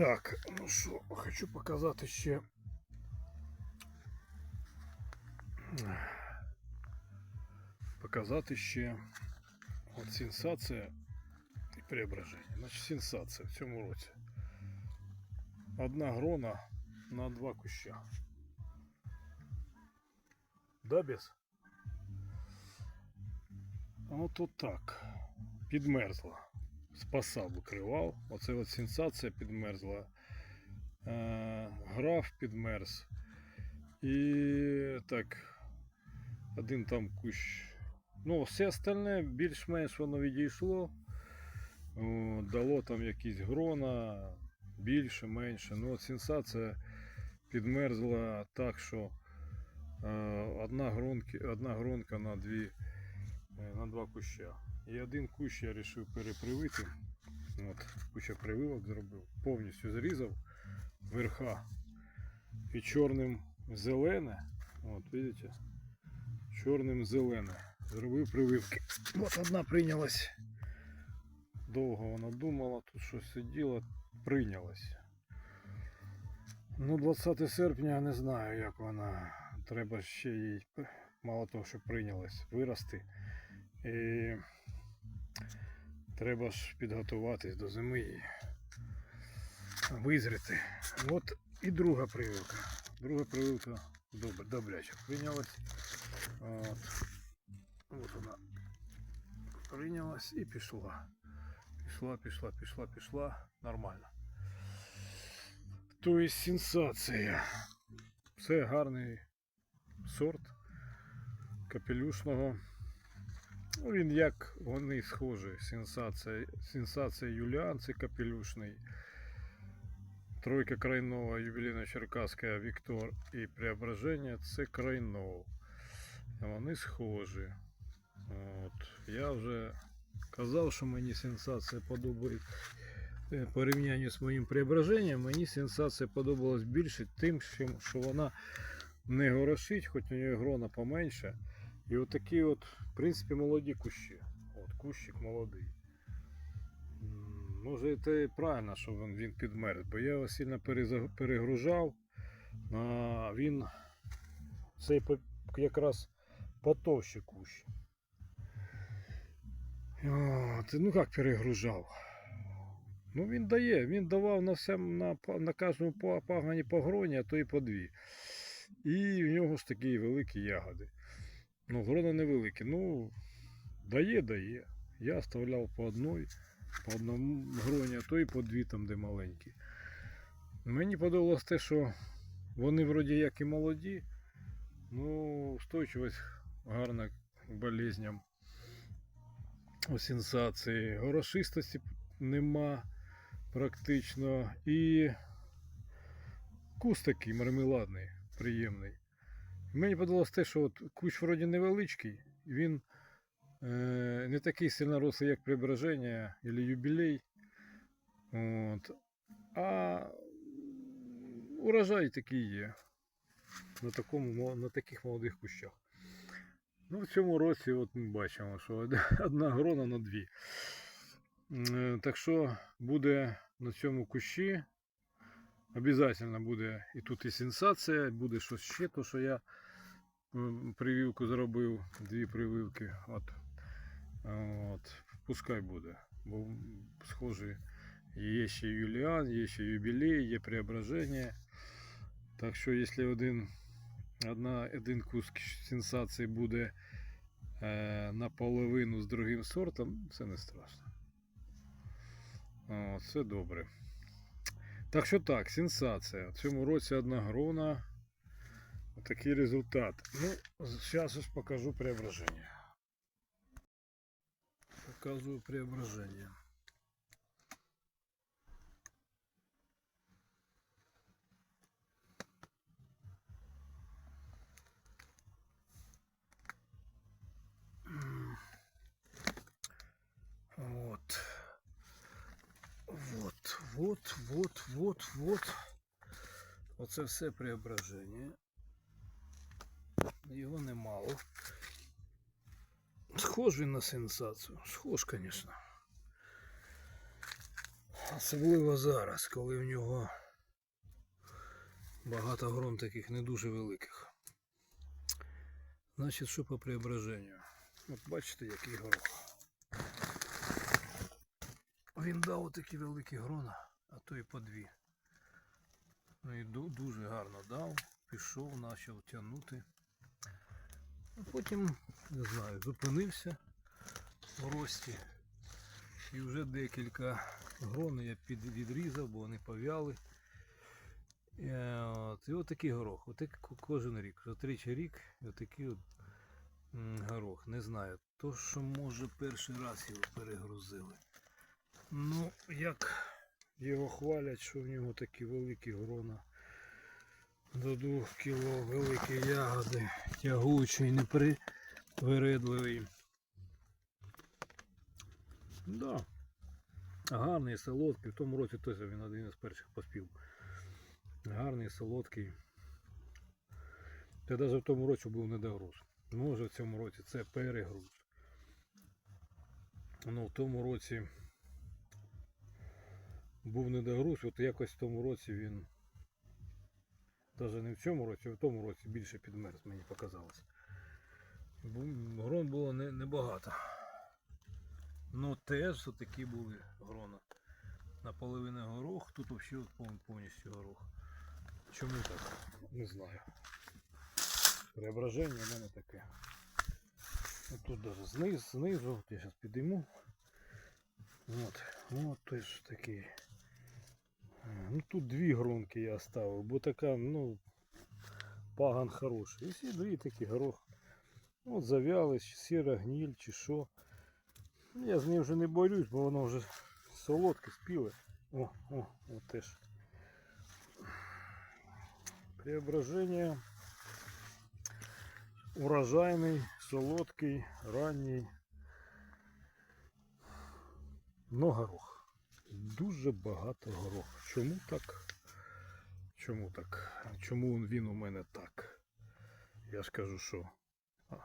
Так, ну що, хочу показати ще. Показати ще от сенсація і преображення. Значить, сенсація в цьому році. Одна грона на два куща. Да, без? От от так. Підмерзла. Спасав викривав. Оце от сенсація підмерзла. Е, граф підмерз. І так. Один там кущ. Ну, все остальне більш-менш воно відійшло. О, дало там якісь грона, більше, менше. Ну, от сенсація підмерзла так, що е, одна, гронки, одна гронка на, дві, е, на два куща. І один кущ я вирішив перепривити. От, куча прививок зробив, повністю зрізав верха і чорним зелене. От, видите? Чорним зелене. Зробив прививки. От одна прийнялась. Довго вона думала, тут щось сиділа, прийнялась. Ну, 20 серпня не знаю, як вона. Треба ще їй, мало того, що прийнялась, вирости. І треба ж підготуватись до зими і визріти. От і друга прививка. Друга прививка добре, добряче прийнялась. От. От вона прийнялась і пішла. Пішла, пішла, пішла, пішла. Нормально. Тобто сенсація. Це гарний сорт капелюшного. Ну, він як вони схожі. Сенсація, сенсація Юліан, це капелюшний. Тройка Крайнова, юбілейна Черкаська, Віктор і Преображення це Крайнов. Вони схожі. От. Я вже казав, що мені сенсація подобається. Е, порівнянні з моїм преображенням, мені сенсація подобалась більше тим, що вона не горошить, хоч у неї грона поменше. І отакі от, в принципі, молоді кущі. От, кущик молодий. Може, це і правильно, що він, він підмерз, бо я його сильно перегружав. А він цей якраз потовще кущ. От, ну як перегружав? Ну він дає, він давав на всем, на, на кожному па- пагані по гроні, а то і по дві. І в нього ж такі великі ягоди. Ну, грона невеликі. Ну, дає, дає. Я оставляв по одній, по одному гроні, а то і по дві там, де маленькі. Мені подобалось те, що вони вроді як і молоді, ну, устойчивість гарна к болезням. Сенсації. Горошистості нема практично. І куст такий мармеладний, приємний. Мені подобалось те, що от кущ вроді невеличкий, він е, не такий сильно рослий, як преображення або юбілей. От. А урожай такий є на, такому, на таких молодих кущах. Ну, в цьому році от ми бачимо, що одна грона на дві. Е, Так що буде на цьому кущі. Обязательно буде і тут і сенсація, буде щось ще, то що я прививку зробив, дві прививки. От. От. Пускай буде. Бо схожі є ще Юліан, є ще юбілей, є преображення. Так що, якщо один, одна, один куск сенсації буде е, наполовину з другим сортом, це не страшно. О, це добре. Так що так, сенсація. В цьому році одна грона. Такий результат. Ну, зараз ось покажу преображення. Показую преображення. М. Вот. Вот, вот, вот, вот. Оце все преображення. Його немало. Схож він на сенсацію. Схож, звісно. Особливо зараз, коли в нього багато грон таких не дуже великих. Значить, що по преображенню? От бачите, який горох. Він дав отакі великі грона, а то і по дві. Ну і дуже гарно дав, пішов, почав тягнути. А потім, не знаю, зупинився в рості. І вже декілька грон я відрізав, бо вони пов'яли. Е, От, і отакий горох. Отак кожен рік. За тричі рік отакий от, горох. Не знаю. То, що може перший раз його перегрузили. Ну, як його хвалять, що в нього такі великі грона. До двох кіло великі ягоди, тягучий, непривередливий. Да. Гарний, солодкий. В тому році теж він один із перших поспів. Гарний, солодкий. Та навіть в тому році був недогруз. Може в цьому році це перегруз. Ну в тому році був недогруз, от якось в тому році він. Навіть не в цьому році, а в тому році більше підмерз, мені показалось. Грон було не- небагато. Ну теж такі були грона. Наполовину горох, тут взагалі повністю горох. Чому так? Не знаю. Преображення в мене таке. От тут даже знизу, знизу, я зараз підійму. От, от теж такий. Е, Ну тут дві гронки я оставив, бо така, ну, паган хороший. І всі дві такі горох. От зав'яли, чи сіра гніль, чи що. Ну, Я з ним вже не борюсь, бо воно вже солодке, спіле. О, о, от теж. Преображення. Урожайний, солодкий, ранній. Но горох. Дуже багато горох. Чому так? Чому так? Чому він у мене так? Я ж кажу, що. А.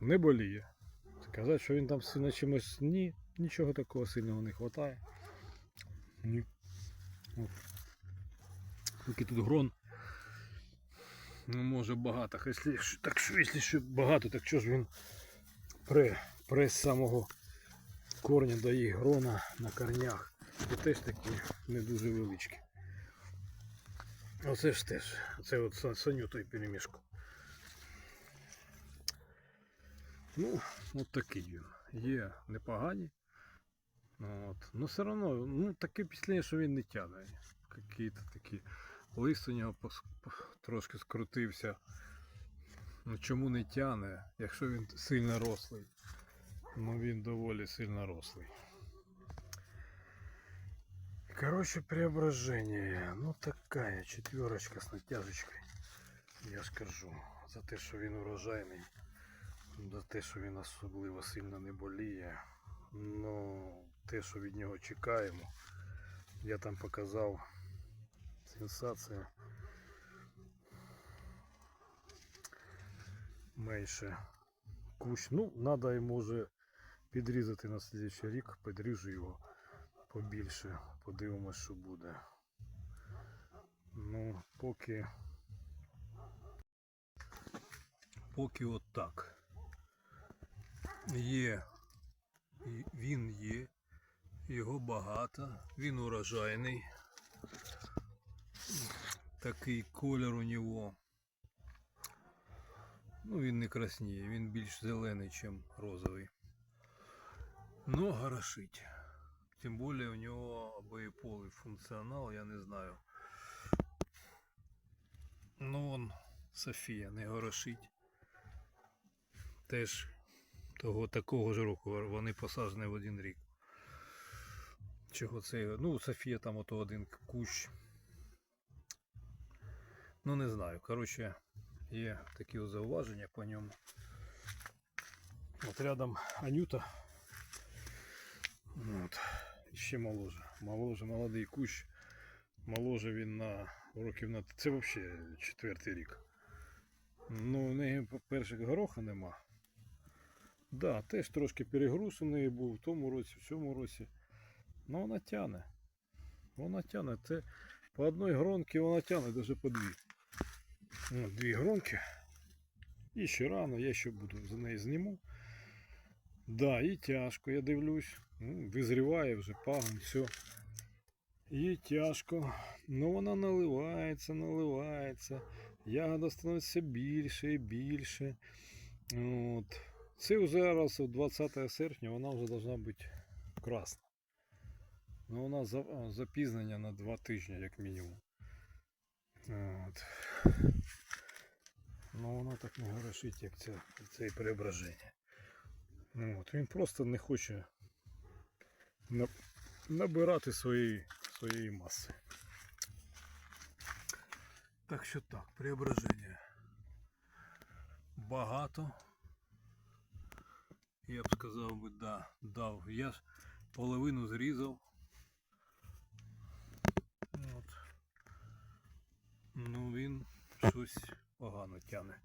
Не боліє. Сказати, що він там сильно чимось. Ні, нічого такого сильного не вистачає. Ні. Поки тут грон. Ну, може багато. Так що, якщо багато, так що ж він при, при самого корня дає грона на корнях. І теж такі не дуже величкі. Оце ж теж. Оце от саню той перемішку. Ну, от такий він. Є непогані. От. Ну все одно, ну таке після, що він не тягне. Какі-то такі. Лист у нього пос- трошки скрутився. Ну чому не тягне, якщо він сильно рослий? Ну він доволі сильно рослий. Короче, преображение. Ну такая четверочка с натяжечкой. Я ж кажу. За те, що він урожайний. За те, що він особливо сильно не боліє. Ну, те, що від нього чекаємо. Я там показав сенсація. Менше кущ. Ну, треба йому вже підрізати на слідчий рік, підріжу його побільше. Подивимось, що буде. Ну, поки. Поки от так. Є. Він є. Його багато. Він урожайний. Такий колір у нього. Ну, він не красніє, він більш зелений, ніж розовий. Но горошить. Тим більше у нього обоєполий функціонал, я не знаю. Ну, он Софія не горошить. Теж того такого ж року вони посаджені в один рік. Чого це? Ну, Софія там ото один кущ. Ну, не знаю. Коротше, є такі зауваження по ньому. От рядом Анюта. От. Ще моложе. Моложе, молодий кущ. Моложе він на років на. Це взагалі четвертий рік. Ну, в неї, по-перше, гороха нема. Да, теж трошки перегруз у неї був в тому році, в цьому році. Ну вона тяне. Вона тяне. Це по одній гронці вона тяне, навіть по дві. Ну, дві гронки. І ще рано, я ще буду за неї зніму. Да, і тяжко, я дивлюсь. Ну, визріває вже пагон, все. І тяжко. Ну вона наливається, наливається. Ягода становиться більше і більше. От. Це вже зараз 20 серпня вона вже должна бути красна. Ну вона запізнення на 2 тижні, як мінімум. От. Ну вона так не горошить, як це, це преображення. Ну, От. Він просто не хоче набирати своєї, своєї маси. Так що так, преображення багато. Я б сказав би, да, дав. Я ж половину зрізав. От. Ну він щось погано тяне.